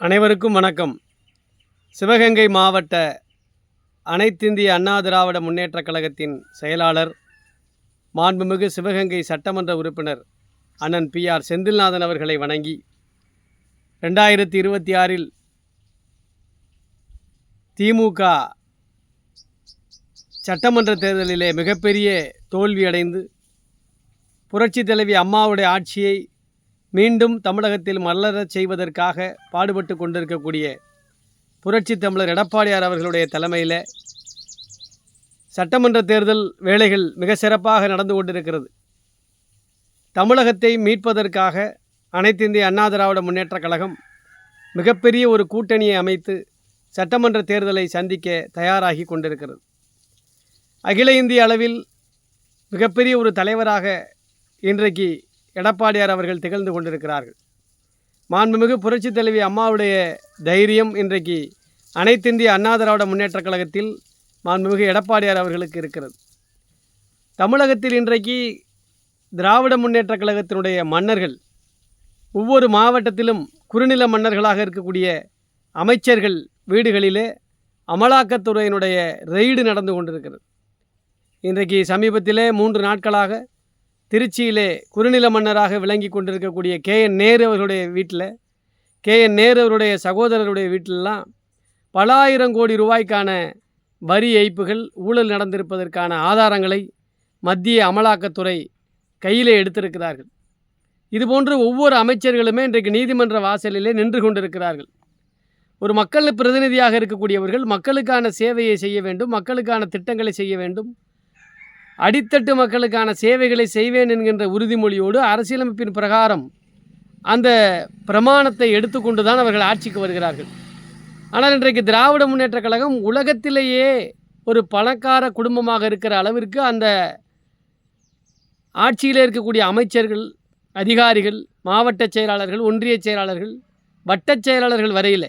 அனைவருக்கும் வணக்கம். சிவகங்கை மாவட்ட அனைத்திந்திய அண்ணா திராவிட முன்னேற்றக் கழகத்தின் செயலாளர் மாண்புமிகு சிவகங்கை சட்டமன்ற உறுப்பினர் அண்ணன் பி ஆர் செந்தில்நாதன் அவர்களை வணங்கி ரெண்டாயிரத்தி இருபத்தி ஆறில் திமுக சட்டமன்ற தேர்தலிலே மிகப்பெரிய தோல்வியடைந்து புரட்சி தலைவி அம்மாவுடைய ஆட்சியை மீண்டும் தமிழகத்தில் மலரச் செய்வதற்காக பாடுபட்டு கொண்டிருக்கக்கூடிய புரட்சி தமிழர் எடப்பாடியார் அவர்களுடைய தலைமையில் சட்டமன்ற தேர்தல் வேலைகள் மிக சிறப்பாக நடந்து கொண்டிருக்கிறது. தமிழகத்தை மீட்பதற்காக அனைத்திந்திய அண்ணா திராவிட முன்னேற்றக் கழகம் மிகப்பெரிய ஒரு கூட்டணியை அமைத்து சட்டமன்ற தேர்தலை சந்திக்க தயாராகி கொண்டிருக்கிறது. அகில இந்திய அளவில் மிகப்பெரிய ஒரு தலைவராக இன்றைக்கு எடப்பாடியார் அவர்கள் திகழ்ந்து கொண்டிருக்கிறார்கள். மாண்புமிகு புரட்சித் தலைவி அம்மாவுடைய தைரியம் இன்றைக்கு அனைத்திந்திய அண்ணா திராவிட முன்னேற்றக் கழகத்தில் மாண்புமிகு எடப்பாடியார் அவர்களுக்கு இருக்கிறது. தமிழகத்தில் இன்றைக்கு திராவிட முன்னேற்றக் கழகத்தினுடைய மன்னர்கள் ஒவ்வொரு மாவட்டத்திலும் குறுநில மன்னர்களாக இருக்கக்கூடிய அமைச்சர்கள் வீடுகளிலே அமலாக்கத்துறையினுடைய ரெய்டு நடந்து கொண்டிருக்கிறது. இன்றைக்கு சமீபத்திலே மூன்று நாட்களாக திருச்சியிலே குறுநில மன்னராக விளங்கி கொண்டிருக்கக்கூடிய கே. என். நேரு அவர்களுடைய வீட்டில் கே. என். நேரு அவருடைய சகோதரருடைய வீட்டிலலாம் பல ஆயிரம் கோடி ரூபாய்க்கான வரி ஏய்ப்புகள் ஊழல் நடந்திருப்பதற்கான ஆதாரங்களை மத்திய அமலாக்கத்துறை கையிலே எடுத்திருக்கிறார்கள். இதுபோன்று ஒவ்வொரு அமைச்சர்களுமே இன்றைக்கு நீதிமன்ற வாசலிலே நின்று கொண்டிருக்கிறார்கள். ஒரு மக்கள் பிரதிநிதியாக இருக்கக்கூடியவர்கள் மக்களுக்கான சேவையை செய்ய வேண்டும் மக்களுக்கான திட்டங்களை செய்ய வேண்டும் அடித்தட்டு மக்களுக்கான சேவைகளை செய்வேன் என்கின்ற உறுதிமொழியோடு அரசியலமைப்பின் பிரகாரம் அந்த பிரமாணத்தை எடுத்துக்கொண்டு தான் அவர்கள் ஆட்சிக்கு வருகிறார்கள். ஆனால் இன்றைக்கு திராவிட முன்னேற்றக் கழகம் உலகத்திலேயே ஒரு பணக்கார குடும்பமாக இருக்கிற அளவிற்கு அந்த ஆட்சியில் இருக்கக்கூடிய அமைச்சர்கள் அதிகாரிகள் மாவட்ட செயலாளர்கள் ஒன்றிய செயலாளர்கள் வட்டச் செயலாளர்கள் வரையில்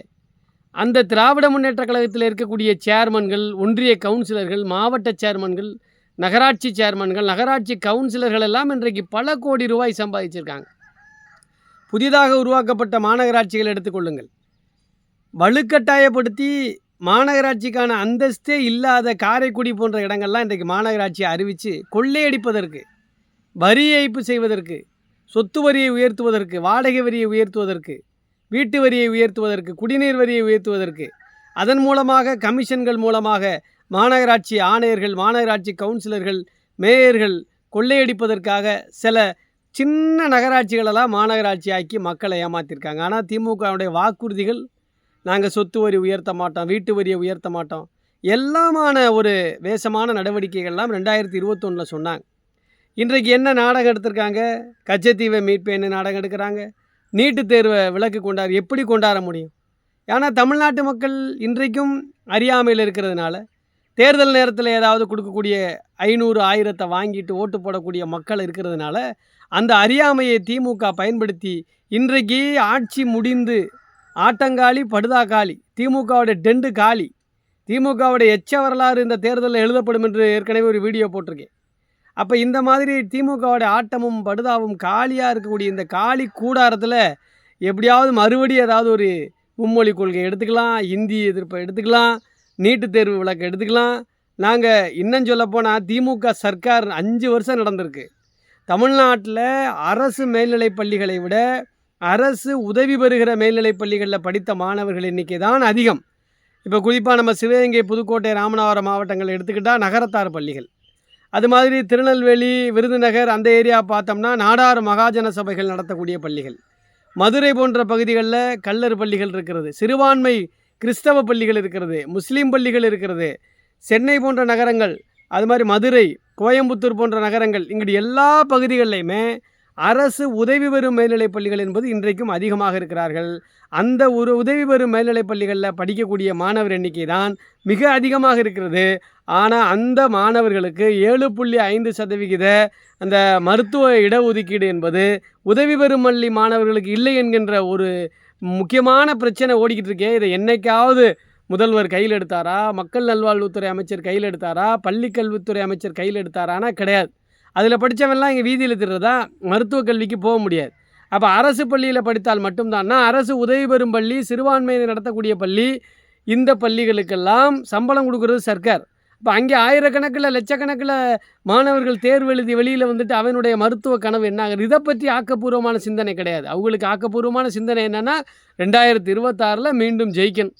அந்த திராவிட முன்னேற்றக் கழகத்தில் இருக்கக்கூடிய சேர்மன்கள் ஒன்றிய கவுன்சிலர்கள் மாவட்ட சேர்மன்கள் நகராட்சி சேர்மன்கள் நகராட்சி கவுன்சிலர்கள் எல்லாம் இன்றைக்கு பல கோடி ரூபாய் சம்பாதிச்சிருக்காங்க. புதிதாக உருவாக்கப்பட்ட மாநகராட்சிகள் எடுத்துக்கொள்ளுங்கள் வலுக்கட்டாயப்படுத்தி மாநகராட்சிக்கான அந்தஸ்தே இல்லாத காரைக்குடி போன்ற இடங்கள்லாம் இன்றைக்கு மாநகராட்சியை அறிவித்து கொள்ளையடிப்பதற்கு வரி ஏய்ப்பு செய்வதற்கு சொத்து வரியை உயர்த்துவதற்கு வாடகை வரியை உயர்த்துவதற்கு வீட்டு வரியை உயர்த்துவதற்கு குடிநீர் வரியை உயர்த்துவதற்கு அதன் மூலமாக கமிஷன்கள் மூலமாக மாநகராட்சி ஆணையர்கள் மாநகராட்சி கவுன்சிலர்கள் மேயர்கள் கொள்ளையடிப்பதற்காக சில சின்ன நகராட்சிகளெல்லாம் மாநகராட்சி ஆக்கி மக்களை ஏமாற்றிருக்காங்க ஆனால் திமுகவுடைய வாக்குறுதிகள் நாங்கள் சொத்து வரி உயர்த்த மாட்டோம் வீட்டு வரியை உயர்த்த மாட்டோம் எல்லாமான ஒரு வேஷமான நடவடிக்கைகள்லாம் ரெண்டாயிரத்தி இருபத்தொன்னில் சொன்னாங்க. இன்றைக்கு என்ன நாடகம் எடுத்திருக்காங்க? கச்சத்தீவை மீட்பேன்னு நாடகம் எடுக்கிறாங்க? நீட்டு தேர்வை விலக்கு கொண்டார் எப்படி கொண்டாட முடியும்? ஏன்னா தமிழ்நாட்டு மக்கள் இன்றைக்கும் அறியாமையில் இருக்கிறதுனால தேர்தல் நேரத்தில் ஏதாவது கொடுக்கக்கூடிய ஐநூறு ஆயிரத்தை வாங்கிட்டு ஓட்டு போடக்கூடிய மக்கள் இருக்கிறதுனால அந்த அறியாமையை திமுக பயன்படுத்தி இன்றைக்கு ஆட்சி முடிந்து ஆட்டங்காலி படுதாகாலி திமுகவுடைய டெண்டு காலி திமுகவுடைய எச்ச வரலாறு இந்த தேர்தலில் எழுதப்படும் என்று ஏற்கனவே ஒரு வீடியோ போட்டிருக்கேன். அப்போ இந்த மாதிரி திமுகவுடைய ஆட்டமும் படுதாவும் காலியாக இருக்கக்கூடிய இந்த காலி கூடாரத்தில் எப்படியாவது மறுபடியும் ஏதாவது ஒரு மும்மொழி கொள்கை எடுத்துக்கலாம் இந்தி எதிர்ப்பை எடுத்துக்கலாம் நீட்டுத் தேர்வு விளக்கு எடுத்துக்கலாம். நாங்கள் இன்னும் சொல்லப்போனால் திமுக சர்க்கார் அஞ்சு வருஷம் நடந்திருக்கு. தமிழ்நாட்டில் அரசு மேல்நிலைப் பள்ளிகளை விட அரசு உதவி பெறுகிற மேல்நிலைப் பள்ளிகளில் படித்த மாணவர்கள் எண்ணிக்கை தான் அதிகம். இப்போ குறிப்பாக நம்ம சிவகங்கை புதுக்கோட்டை ராமநாதபுரம் மாவட்டங்கள் எடுத்துக்கிட்டால் நகரத்தார் பள்ளிகள். அது மாதிரி திருநெல்வேலி விருதுநகர் அந்த ஏரியா பார்த்தோம்னா நாடார் மகாஜன சபைகள் நடத்தக்கூடிய பள்ளிகள். மதுரை போன்ற பகுதிகளில் கல்லர் பள்ளிகள் இருக்கிறது. சிறுபான்மை கிறிஸ்தவ பள்ளிகள் இருக்கிறது முஸ்லீம் பள்ளிகள் இருக்கிறது சென்னை போன்ற நகரங்கள் அது மாதிரி மதுரை கோயம்புத்தூர் போன்ற நகரங்கள் இங்கிட்டு எல்லா பகுதிகளிலையுமே அரசு உதவி பெறும் மேல்நிலைப் பள்ளிகள் என்பது இன்றைக்கும் அதிகமாக இருக்கிறார்கள். அந்த ஒரு உதவி பெறும் மேல்நிலைப் பள்ளிகளில் படிக்கக்கூடிய மாணவர் எண்ணிக்கை தான் மிக அதிகமாக இருக்கிறது. ஆனால் அந்த மாணவர்களுக்கு ஏழு புள்ளி ஐந்து சதவிகித அந்த மருத்துவ இடஒதுக்கீடு என்பது உதவி பெறும் பள்ளி மாணவர்களுக்கு இல்லை என்கின்ற ஒரு முக்கியமான பிரச்சனை ஓடிக்கிட்டு இருக்கே. இதை என்னைக்காவது முதல்வர் கையில் எடுத்தாரா? மக்கள் நல்வாழ்வுத்துறை அமைச்சர் கையில் எடுத்தாரா? பள்ளி கல்வித்துறை அமைச்சர் கையில் எடுத்தாரானா? கிடையாது. அதில் படித்தவன்லாம் இங்கே வீதியில் திருறதா மருத்துவக் கல்விக்கு போக முடியாது. அப்போ அரசு பள்ளியில் படித்தால் மட்டும்தான்னா அரசு உதவி பெறும் பள்ளி சிறுபான்மையினர் நடத்தக்கூடிய பள்ளி இந்த பள்ளிகளுக்கெல்லாம் சம்பளம் கொடுக்குறது சர்க்கார். இப்போ அங்கே ஆயிரக்கணக்கில் லட்சக்கணக்கில் மாணவர்கள் தேர்வு எழுதி வெளியில் வந்துட்டு அவனுடைய மருத்துவ கனவு என்ன ஆகுது? இதை பற்றி ஆக்கப்பூர்வமான சிந்தனை கிடையாது. அவங்களுக்கு ஆக்கப்பூர்வமான சிந்தனை என்னென்னா ரெண்டாயிரத்தி இருபத்தாறில் மீண்டும் ஜெயிக்கணும்.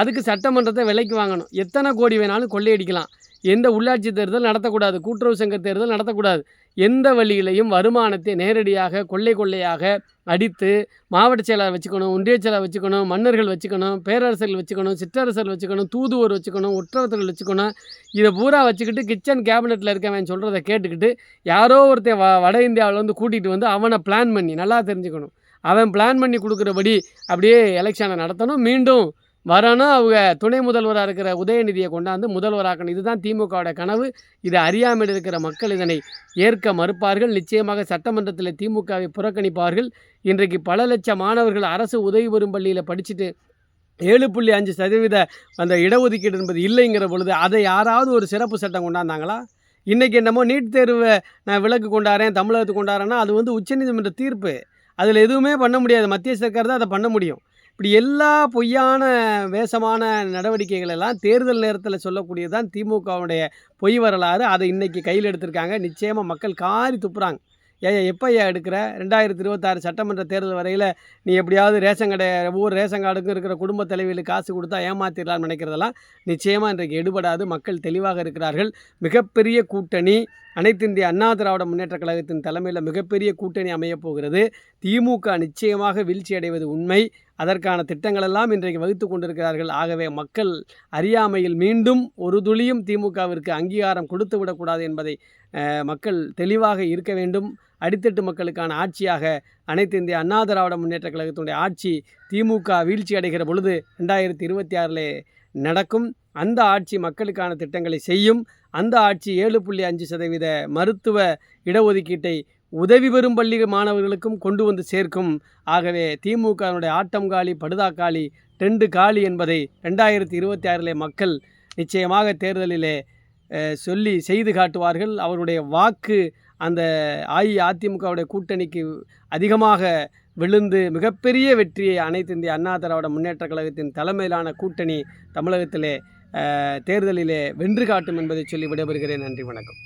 அதுக்கு சட்டமன்றத்தை விலைக்கு வாங்கணும். எத்தனை கோடி வேணாலும் கொள்ளையடிக்கலாம். எந்த உள்ளாட்சி தேர்தல் நடத்தக்கூடாது கூட்டுறவு சங்க தேர்தல் நடத்தக்கூடாது. எந்த வழியிலையும் வருமானத்தை நேரடியாக கொள்ளை கொள்ளையாக அடித்து மாவட்ட செயலாளர் வச்சுக்கணும் ஒன்றிய செயலாளர் வச்சுக்கணும் மன்னர்கள் வச்சுக்கணும் பேரரசர்கள் வச்சுக்கணும் சிற்றரசர்கள் வச்சுக்கணும் தூதுவர் வச்சுக்கணும் ஒற்றவர்கள் வச்சுக்கணும் இதை பூரா வச்சுக்கிட்டு கிச்சன் கேபினெட்டில் இருக்கவன் சொல்கிறத கேட்டுக்கிட்டு யாரோ ஒருத்தன் வ வட இந்தியாவில் வந்து கூட்டிகிட்டு வந்து அவனை பிளான் பண்ணி நல்லா தெரிஞ்சுக்கணும். அவன் பிளான் பண்ணி கொடுக்குறபடி அப்படியே எலெக்ஷனை நடத்தணும். மீண்டும் வரணும் அவங்க துணை முதல்வராக இருக்கிற உதயநிதியை கொண்டாந்து முதல்வராக்கணும். இதுதான் திமுகவோட கனவு. இதை அறியாமல் இருக்கிற மக்கள் இதனை ஏற்க மறுப்பார்கள். நிச்சயமாக சட்டமன்றத்தில் திமுகவை புறக்கணிப்பார்கள். இன்றைக்கு பல லட்சம் மாணவர்கள் அரசு உதவி பெறும் பள்ளியில் படிச்சுட்டு ஏழு புள்ளி அஞ்சு சதவீத அந்த இடஒதுக்கீடு என்பது இல்லைங்கிற பொழுது அதை யாராவது ஒரு சிறப்பு சட்டம் கொண்டாந்தாங்களா? இன்றைக்கி என்னமோ நீட் தேர்வை நான் விலக்கு கொண்டாடுறேன் தமிழகத்துக்கு கொண்டாடுறேன்னா அது வந்து உச்சநீதிமன்ற தீர்ப்பு. அதில் எதுவுமே பண்ண முடியாது. மத்திய சர்க்கார் தான் அதை பண்ண முடியும். இப்படி எல்லா பொய்யான வேஷமான நடவடிக்கைகள் எல்லாம் தேர்தல் நேரத்தில் சொல்லக்கூடியது தான் திமுகவுடைய பொய் வரலாறு. அதை இன்றைக்கி கையில் எடுத்திருக்காங்க. நிச்சயமாக மக்கள் காரி துப்புறாங்க. ஏன் எப்போ ஐயா எடுக்கிற? ரெண்டாயிரத்தி இருபத்தாறு சட்டமன்ற தேர்தல் வரையில் நீ எப்படியாவது ரேஷன் கடை ஒவ்வொரு ரேஷன் கார்டுக்கும் இருக்கிற குடும்ப தலைவிகளுக்கு காசு கொடுத்தா ஏமாத்திடலாம்னு நினைக்கிறதெல்லாம் நிச்சயமாக இன்றைக்கு எடுபடாது. மக்கள் தெளிவாக இருக்கிறார்கள். மிகப்பெரிய கூட்டணி அனைத்து இந்திய அண்ணா திராவிட முன்னேற்ற கழகத்தின் தலைமையில் மிகப்பெரிய கூட்டணி அமையப் போகிறது. திமுக நிச்சயமாக வீழ்ச்சி அடைவது உண்மை. அதற்கான திட்டங்களெல்லாம் இன்றைக்கு வகுத்து கொண்டிருக்கிறார்கள். ஆகவே மக்கள் அறியாமையில் மீண்டும் ஒரு துளியும் திமுகவிற்கு அங்கீகாரம் கொடுத்து விடக்கூடாது என்பதை மக்கள் தெளிவாக இருக்க வேண்டும். அடித்தட்டு மக்களுக்கான ஆட்சியாக அனைத்து இந்திய அண்ணா திராவிட முன்னேற்ற கழகத்தினுடைய ஆட்சி திமுக வீழ்ச்சி அடைகிற பொழுது ரெண்டாயிரத்தி இருபத்தி ஆறிலே நடக்கும். அந்த ஆட்சி மக்களுக்கான திட்டங்களை செய்யும். அந்த ஆட்சி ஏழு புள்ளி அஞ்சு சதவீத மருத்துவ இடஒதுக்கீட்டை உதவி பெறும் பள்ளி மாணவர்களுக்கும் கொண்டு வந்து சேர்க்கும். ஆகவே திமுகவினுடைய ஆட்டம் காலி படுதாக்காளி டெண்டு காலி என்பதை ரெண்டாயிரத்தி இருபத்தி ஆறிலே மக்கள் நிச்சயமாக தேர்தலிலே சொல்லி செய்து காட்டுவார்கள். அவருடைய வாக்கு அந்த அஇஅதிமுகவுடைய கூட்டணிக்கு அதிகமாக விழுந்து மிகப்பெரிய வெற்றியை அனைத்து இந்திய அண்ணா திராவிட முன்னேற்ற கழகத்தின் தலைமையிலான கூட்டணி தமிழகத்திலே தேர்தலிலே வென்று காட்டும் என்பதை சொல்லி விடைபெறுகிறேன். நன்றி வணக்கம்.